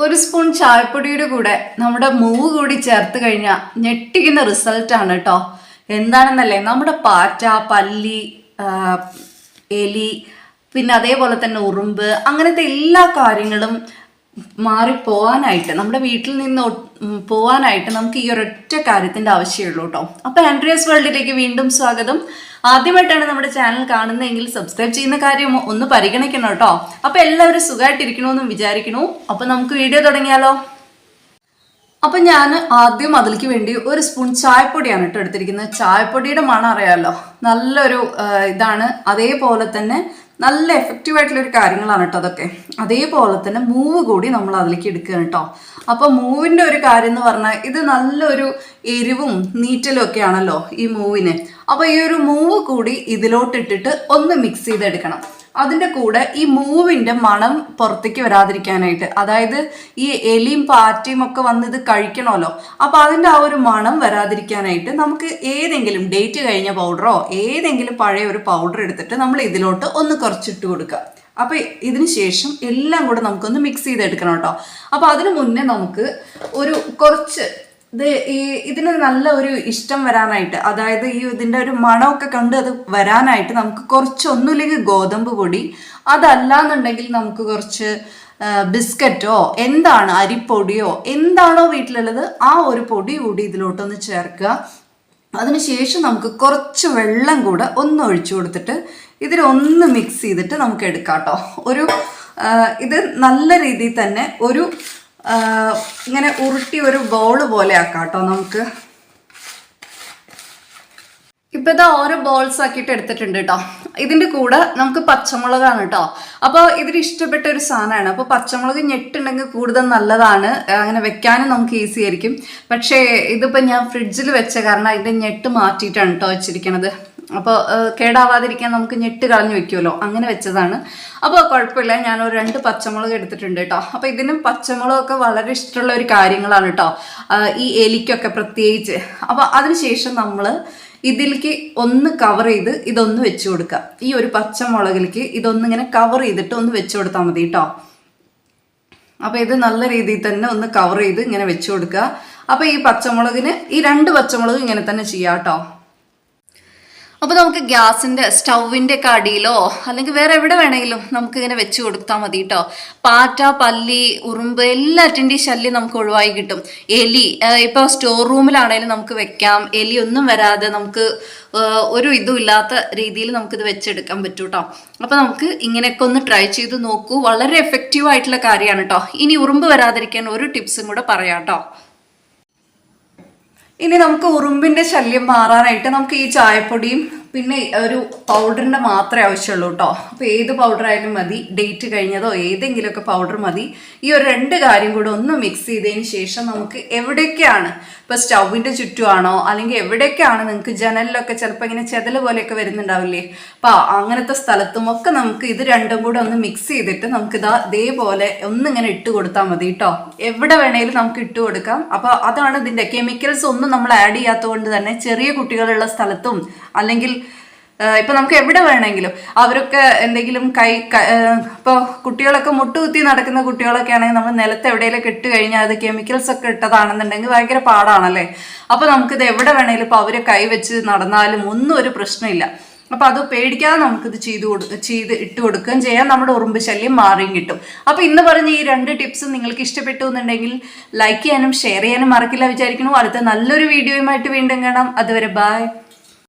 ഒരു സ്പൂൺ ചായപ്പൊടിയുടെ കൂടെ നമ്മുടെ മൂവ് കൂടി ചേർത്ത് കഴിഞ്ഞാൽ ഞെട്ടിക്കുന്ന റിസൾട്ട് ആണ് കേട്ടോ എന്താണെന്നല്ലേ? നമ്മുടെ പാറ്റ പല്ലി എലി പിന്നെ അതേപോലെ തന്നെ ഉറുമ്പ് അങ്ങനത്തെ എല്ലാ കാര്യങ്ങളും മാറി പോവാനായിട്ട് നമ്മുടെ വീട്ടിൽ നിന്ന് പോവാനായിട്ട് നമുക്ക് ഈ ഒരൊറ്റ കാര്യത്തിന്റെ ആവശ്യമുള്ളൂ കേട്ടോ. അപ്പോൾ ആൻഡ്രിയസ് വേൾഡിലേക്ക് വീണ്ടും സ്വാഗതം. ആദ്യമായിട്ടാണ് നമ്മുടെ ചാനൽ കാണുന്നതെങ്കിൽ സബ്സ്ക്രൈബ് ചെയ്യുന്ന കാര്യം ഒന്ന് പരിഗണിക്കണം കേട്ടോ. അപ്പോൾ എല്ലാവരും സുഖമായിട്ടിരിക്കണമെന്നും വിചാരിക്കണു അപ്പോൾ നമുക്ക് വീഡിയോ തുടങ്ങിയാലോ? അപ്പം ഞാൻ ആദ്യം അതിലേക്ക് വേണ്ടി ഒരു സ്പൂൺ ചായപ്പൊടിയാണ് കേട്ടോ എടുത്തിരിക്കുന്നത്. ചായപ്പൊടിയുടെ മണം അറിയാമല്ലോ നല്ലൊരു ഇതാണ്. അതേപോലെ തന്നെ നല്ല എഫക്റ്റീവ് ആയിട്ടുള്ള ഒരു കാര്യങ്ങളാണ് കേട്ടോ അതൊക്കെ. അതേപോലെ തന്നെ മൂവ് കൂടി നമ്മൾ അതിലേക്ക് എടുക്കുകയാണ് കേട്ടോ അപ്പൊ മൂവിന്റെ ഒരു കാര്യം എന്ന് പറഞ്ഞാൽ ഇത് നല്ലൊരു എരിവും നീറ്റലും ഒക്കെ ആണല്ലോ ഈ മൂവിന് അപ്പൊ ഈ ഒരു മൂവ് കൂടി ഇതിലോട്ടിട്ടിട്ട് ഒന്ന് മിക്സ് ചെയ്തെടുക്കണം. അതിന്റെ കൂടെ ഈ മൂവിന്റെ മണം പുറത്തേക്ക് വരാതിരിക്കാനായിട്ട്. അതായത് ഈ എലിയും പാറ്റയും ഒക്കെ വന്ന് ഇത് കഴിക്കണമല്ലോ. അപ്പോൾ അതിന്റെ ആ ഒരു മണം വരാതിരിക്കാനായിട്ട് നമുക്ക് ഏതെങ്കിലും ഡേറ്റ് കഴിഞ്ഞ പൗഡറോ ഏതെങ്കിലും പഴയ ഒരു പൗഡർ എടുത്തിട്ട് നമ്മൾ ഇതിലോട്ട് ഒന്ന് കുറച്ചിട്ട് കൊടുക്കുക. അപ്പോൾ ഇതിന് ശേഷം എല്ലാം കൂടെ നമുക്കൊന്ന് മിക്സ് ചെയ്തെടുക്കണം കേട്ടോ. അപ്പോൾ അതിനു മുന്നേ നമുക്ക് ഒരു കുറച്ച് ഇത് ഈ ഇതിന് നല്ല ഒരു ഇഷ്ടം വരാനായിട്ട് അതായത് ഈ ഇതിന്റെ ഒരു മണമൊക്കെ കണ്ട് അത് വരാനായിട്ട് നമുക്ക് കുറച്ച് ഒന്നുമില്ലെങ്കിൽ ഗോതമ്പ് പൊടി അതല്ലാന്നുണ്ടെങ്കിൽ നമുക്ക് കുറച്ച് ബിസ്ക്കറ്റോ എന്താണ് അരിപ്പൊടിയോ എന്താണോ വീട്ടിലുള്ളത് ആ ഒരു പൊടി കൂടി ഇതിലോട്ടൊന്ന് ചേർക്കുക. അതിനുശേഷം നമുക്ക് കുറച്ച് വെള്ളം കൂടെ ഒന്ന് ഒഴിച്ചു കൊടുത്തിട്ട് ഇതിലൊന്ന് മിക്സ് ചെയ്തിട്ട് നമുക്ക് എടുക്കാം കേട്ടോ ഒരു ഇത് നല്ല രീതിയിൽ തന്നെ ഒരു ഇങ്ങനെ ഉരുട്ടി ഒരു ബൗൾ പോലെ ആക്കാം കേട്ടോ നമുക്ക്. ഇപ്പൊ ഇതാ ഓരോ ബോൾസ് ആക്കിയിട്ട് എടുത്തിട്ടുണ്ട് കേട്ടോ ഇതിന്റെ കൂടെ നമുക്ക് പച്ചമുളകാണ് കേട്ടോ അപ്പോൾ ഇതിന് ഇഷ്ടപ്പെട്ട ഒരു സാധനമാണ്. അപ്പോൾ പച്ചമുളക് ഞെട്ടുണ്ടെങ്കിൽ കൂടുതൽ നല്ലതാണ്. അങ്ങനെ വെക്കാനും നമുക്ക് ഈസി ആയിരിക്കും. പക്ഷേ ഇതിപ്പോൾ ഞാൻ ഫ്രിഡ്ജിൽ വെച്ച കാരണം അതിന്റെ ഞെട്ട് മാറ്റിയിട്ടാണ് കേട്ടോ വെച്ചിരിക്കണത്. അപ്പോൾ കേടാവാതിരിക്കാൻ നമുക്ക് ഞെട്ട് കളഞ്ഞു വെക്കുമല്ലോ അങ്ങനെ വെച്ചതാണ്. അപ്പോൾ കുഴപ്പമില്ല. ഞാൻ ഒരു രണ്ട് പച്ചമുളക് എടുത്തിട്ടുണ്ട് കേട്ടോ അപ്പോൾ ഇതിനും പച്ചമുളകൊക്കെ വളരെ ഇഷ്ടമുള്ള ഒരു കാര്യങ്ങളാണ് കേട്ടോ ഈ എലിക്കൊക്കെ പ്രത്യേകിച്ച്. അപ്പോൾ അതിനുശേഷം നമ്മൾ ഇതിലേക്ക് ഒന്ന് കവർ ചെയ്ത് ഇതൊന്ന് വെച്ച് കൊടുക്കുക ഈ ഒരു പച്ചമുളകിലേക്ക് ഇതൊന്ന് ഇങ്ങനെ കവർ ചെയ്തിട്ട് ഒന്ന് വെച്ച് കൊടുത്താൽ മതി കേട്ടോ അപ്പൊ ഇത് നല്ല രീതിയിൽ തന്നെ ഒന്ന് കവർ ചെയ്ത് ഇങ്ങനെ വെച്ച് കൊടുക്കുക അപ്പൊ ഈ പച്ചമുളകിന് ഈ രണ്ട് പച്ചമുളക് ഇങ്ങനെ തന്നെ ചെയ്യാം കേട്ടോ അപ്പോൾ നമുക്ക് ഗ്യാസിന്റെ സ്റ്റൗവിന്റെ ഒക്കെ അടിയിലോ അല്ലെങ്കിൽ വേറെ എവിടെ വേണമെങ്കിലും നമുക്ക് ഇങ്ങനെ വെച്ച് കൊടുത്താൽ മതി കേട്ടോ പാറ്റ പല്ലി ഉറുമ്പ് എല്ലാറ്റിന്റെയും ശല്യം നമുക്ക് ഒഴിവായി കിട്ടും. എലി ഇപ്പോൾ സ്റ്റോർ റൂമിലാണെങ്കിലും നമുക്ക് വെക്കാം. എലി ഒന്നും വരാതെ നമുക്ക് ഒരു ഇതും ഇല്ലാത്ത രീതിയിൽ നമുക്കിത് വെച്ചെടുക്കാൻ പറ്റും കേട്ടോ അപ്പോൾ നമുക്ക് ഇങ്ങനെയൊക്കെ ഒന്ന് ട്രൈ ചെയ്ത് നോക്കൂ. വളരെ എഫക്റ്റീവ് ആയിട്ടുള്ള കാര്യമാണ് കേട്ടോ ഇനി ഉറുമ്പ് വരാതിരിക്കാൻ ഒരു ടിപ്സും കൂടെ പറയാം കേട്ടോ ഇനി നമുക്ക് ഉറുമ്പിന്റെ ശല്യം മാറാനായിട്ട് നമുക്ക് ഈ ചായപ്പൊടിയും പിന്നെ ഒരു പൗഡറിന്റെ മാത്രമേ ആവശ്യമുള്ളൂ കേട്ടോ അപ്പോൾ ഏത് പൗഡർ ആയാലും മതി. ഡേറ്റ് കഴിഞ്ഞതോ ഏതെങ്കിലുമൊക്കെ പൗഡർ മതി. ഈ ഒരു രണ്ട് കാര്യം കൂടെ ഒന്ന് മിക്സ് ചെയ്തതിന് ശേഷം നമുക്ക് എവിടെയൊക്കെയാണ് ഇപ്പോൾ സ്റ്റൗവിന്റെ ചുറ്റുമാണോ? അല്ലെങ്കിൽ എവിടെയൊക്കെയാണ് നിങ്ങൾക്ക് ജനലിലൊക്കെ ചിലപ്പോൾ ഇങ്ങനെ ചെതൽ പോലെയൊക്കെ വരുന്നുണ്ടാവില്ലേ? അപ്പോൾ അങ്ങനത്തെ സ്ഥലത്തും ഒക്കെ നമുക്ക് ഇത് രണ്ടും കൂടെ ഒന്ന് മിക്സ് ചെയ്തിട്ട് നമുക്കിതാ ഇതേപോലെ ഒന്നിങ്ങനെ ഇട്ട് കൊടുത്താൽ മതി കേട്ടോ എവിടെ വേണേലും നമുക്ക് ഇട്ട് കൊടുക്കാം. അപ്പോൾ അതാണ് ഇതിന്റെ കെമിക്കൽസ് ഒന്നും നമ്മൾ ആഡ് ചെയ്യാത്തത് കൊണ്ട് തന്നെ ചെറിയ കുട്ടികളുള്ള സ്ഥലത്തും അല്ലെങ്കിൽ ഇപ്പൊ നമുക്ക് എവിടെ വേണമെങ്കിലും അവരൊക്കെ എന്തെങ്കിലും കൈ ഇപ്പൊ കുട്ടികളൊക്കെ മുട്ടുകുത്തി നടക്കുന്ന കുട്ടികളൊക്കെ ആണെങ്കിൽ നമ്മൾ നിലത്ത് എവിടെയെങ്കിലും ഇട്ട് അത് കെമിക്കൽസ് ഒക്കെ ഇട്ടതാണെന്നുണ്ടെങ്കിൽ ഭയങ്കര പാടാണല്ലേ? അപ്പൊ നമുക്കിത് എവിടെ വേണമെങ്കിലും ഇപ്പൊ അവരെ കൈ വെച്ച് നടന്നാലും ഒന്നും ഒരു പ്രശ്നമില്ല. അപ്പൊ അത് പേടിക്കാതെ നമുക്കിത് ചെയ്ത് കൊടു ചെയ്ത് ഇട്ട് കൊടുക്കുകയും ചെയ്യാം. നമ്മുടെ ഉറുമ്പ് ശല്യം മാറിയും കിട്ടും. അപ്പൊ ഇന്ന് പറഞ്ഞ ഈ രണ്ട് ടിപ്സ് നിങ്ങൾക്ക് ഇഷ്ടപ്പെട്ടു എന്നുണ്ടെങ്കിൽ ലൈക്ക് ചെയ്യാനും ഷെയർ ചെയ്യാനും മറക്കില്ല വിചാരിക്കുന്നു. അടുത്ത നല്ലൊരു വീഡിയോയുമായിട്ട് വീണ്ടും കാണാം. അതുവരെ ബൈ